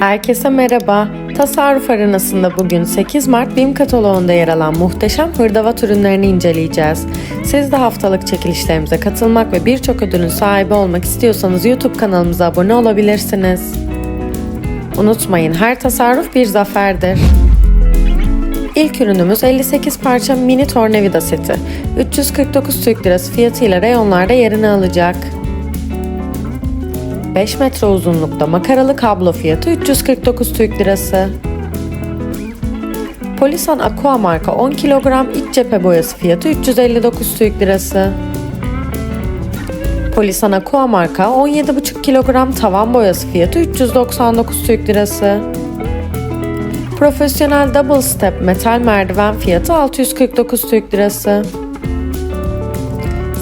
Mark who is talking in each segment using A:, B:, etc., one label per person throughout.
A: Herkese merhaba. Tasarruf arenasında bugün 8 Mart BİM kataloğunda yer alan muhteşem hırdavat ürünlerini inceleyeceğiz. Siz de haftalık çekilişlerimize katılmak ve birçok ödülün sahibi olmak istiyorsanız YouTube kanalımıza abone olabilirsiniz. Unutmayın her tasarruf bir zaferdir. İlk ürünümüz 58 parça mini tornavida seti. 349 Türk Lirası fiyatıyla reyonlarda yerini alacak. 5 metre uzunlukta makaralı kablo fiyatı 349 Türk Lirası. Polisan Aqua marka 10 kilogram iç cephe boyası fiyatı 359 Türk Lirası. Polisan Aqua marka 17,5 kilogram tavan boyası fiyatı 399 Türk Lirası. Profesyonel Double Step metal merdiven fiyatı 649 Türk Lirası.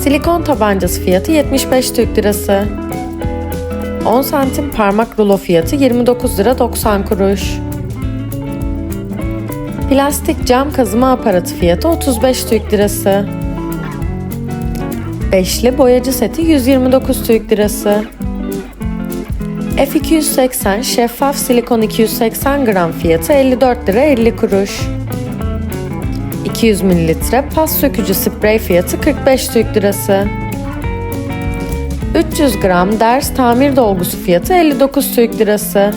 A: Silikon tabancası fiyatı 75 Türk Lirası. 10 santim parmak rulo fiyatı 29 lira 90 kuruş. Plastik cam kazıma aparatı fiyatı 35 Türk Lirası. Beşli boyacı seti 129 Türk Lirası. F280 şeffaf silikon 280 gram fiyatı 54 lira 50 kuruş. 200 mililitre pas sökücü sprey fiyatı 45 Türk Lirası. 300 gram ders tamir dolgusu fiyatı 59 Türk Lirası.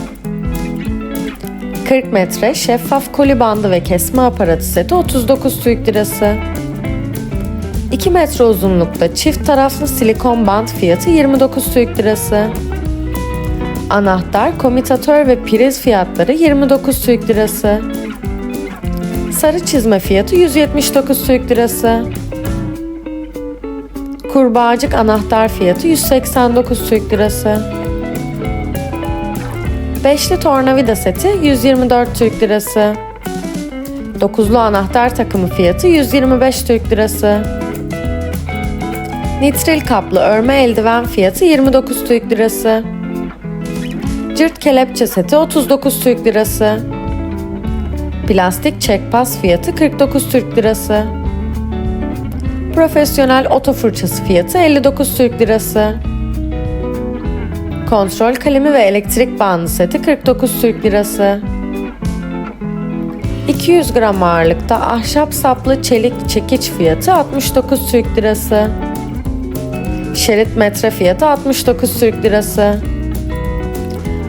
A: 40 metre şeffaf koli bandı ve kesme aparatı seti 39 Türk Lirası. 2 metre uzunlukta çift taraflı silikon bant fiyatı 29 Türk Lirası. Anahtar, komitatör ve priz fiyatları 29 Türk Lirası. Sarı çizme fiyatı 179 Türk Lirası. Kurbağacık anahtar fiyatı 189 Türk Lirası. Beşli tornavida seti 124 Türk Lirası. Dokuzlu anahtar takımı fiyatı 125 Türk Lirası. Nitril kaplı örme eldiven fiyatı 29 Türk Lirası. Cırt kelepçe seti 39 Türk Lirası. Plastik çekpas fiyatı 49 Türk Lirası. Profesyonel oto fırçası fiyatı 59 Türk Lirası. Kontrol kalemi ve elektrik bandı seti 49 Türk Lirası. 200 gram ağırlıkta ahşap saplı çelik çekiç fiyatı 69 Türk Lirası. Şerit metre fiyatı 69 Türk Lirası.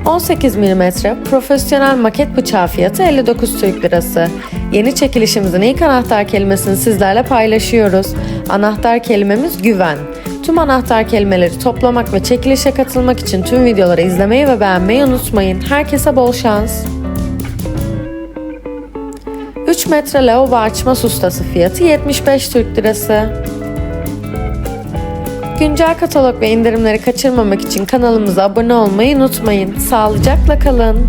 A: 18 mm profesyonel maket bıçağı fiyatı 59 Türk Lirası. Yeni çekilişimizin ilk anahtar kelimesini sizlerle paylaşıyoruz. Anahtar kelimemiz güven. Tüm anahtar kelimeleri toplamak ve çekilişe katılmak için tüm videoları izlemeyi ve beğenmeyi unutmayın. Herkese bol şans. 3 metre lavabo açma sustası fiyatı 75 Türk Lirası. Güncel katalog ve indirimleri kaçırmamak için kanalımıza abone olmayı unutmayın. Sağlıcakla kalın.